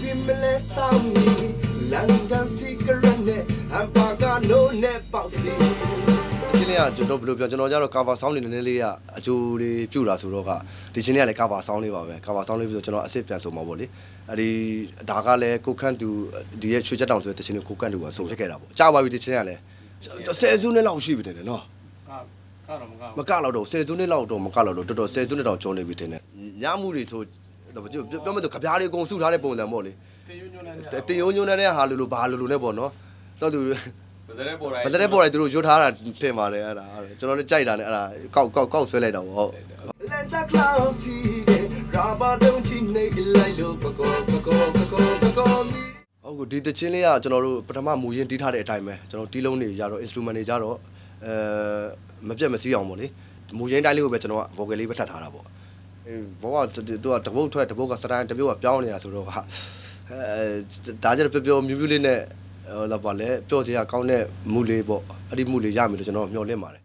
Fimele Tami London Secret နဲ့ Hamburger No နဲ့ပေါက်စီချင်းလေးကကျွန်တော်ဘယ်လိုပြောကျွန်တော်ကြတော့ cover sound လေးနည်းနည်းလေးကအကျိုးလေးပြူလာဆိုတော့ကဒီချင်းလေးကလည်း cover sound လေးပါပဲ cover sound လေးပြီးဆိုကျွန်တော်အစ်စ်ပြန်ဆိုမှာပေါ့လေအဲဒီဒါကလည်းကိုခန့်သူဒီရဲ့ချွေချက်တောင်ဆိုတဲ့တချင်းလေးကိုခန့်သူကဆိုဖြစ်ခဲ့တာပေါ့ကြာပါပြီတချင်းကလည်းဆယ်စုနှစ်လောက်ရှိပြီတယ်နော်ကတော့မကတော့မကတော့တော့ဆယ်စုနှစ်လောက်တော့မကတော့တော့တော်တော်ဆယ်စုနှစ်တောင်ကျော်နေပြီတင်တယ်ညမှုတွေဆို ပြောမယ်ဆိုကြပြားတွေအကုန်စုထားတဲ့ပုံစံပေါ့လေတေယွညွန်းနေတင်ယုံညွန်းတဲ့ဟာလိုလိုဘာလိုလိုနဲ့ပေါ့နော်တော့သူဘယ်တဲ့ပေါ်တိုင်းဗလက်တဲ့ပေါ်လိုက်သူတို့ရွတ်ထားတာထင်ပါတယ်အဲ့ဒါကျွန်တော်လည်းကြိုက်တာနဲ့အဲ့ဒါကောက်ကောက်ကောက်ဆွဲလိုက်တာပေါ့ဟုတ်လက်ချက် cloud see တဲ့ရာဘာတုံးချီနေလိုက်လို့ပကောပကောပကောပကောမီဟုတ်ကဲ့ဒီတချင်းလေးကကျွန်တော်တို့ပထမမူရင်းတီးထားတဲ့အတိုင်းပဲကျွန်တော်တီးလုံးတွေကြတော့ instrument တွေကြတော့အဲမပြတ်မစည်းအောင်ပေါ့လေမူရင်းတိုင်းလေးကိုပဲကျွန်တော်က vocal လေးပဲထပ်ထားတာပေါ့ အဲဘောကသူကတပုတ်ထွက်တပုတ်ကစတိုင်းတပြုတ်ကပြောင်းနေတာဆိုတော့ကအဲဒါကြတော့ပျော်ပျော်မြူးမြူးလေးနဲ့ဟိုလာပါလေပျော်စရာကောင်းတဲ့မူလေးပေါ့အဲ့ဒီမူလေးရမယ်လို့ကျွန်တော်မျှော်လင့်ပါတယ်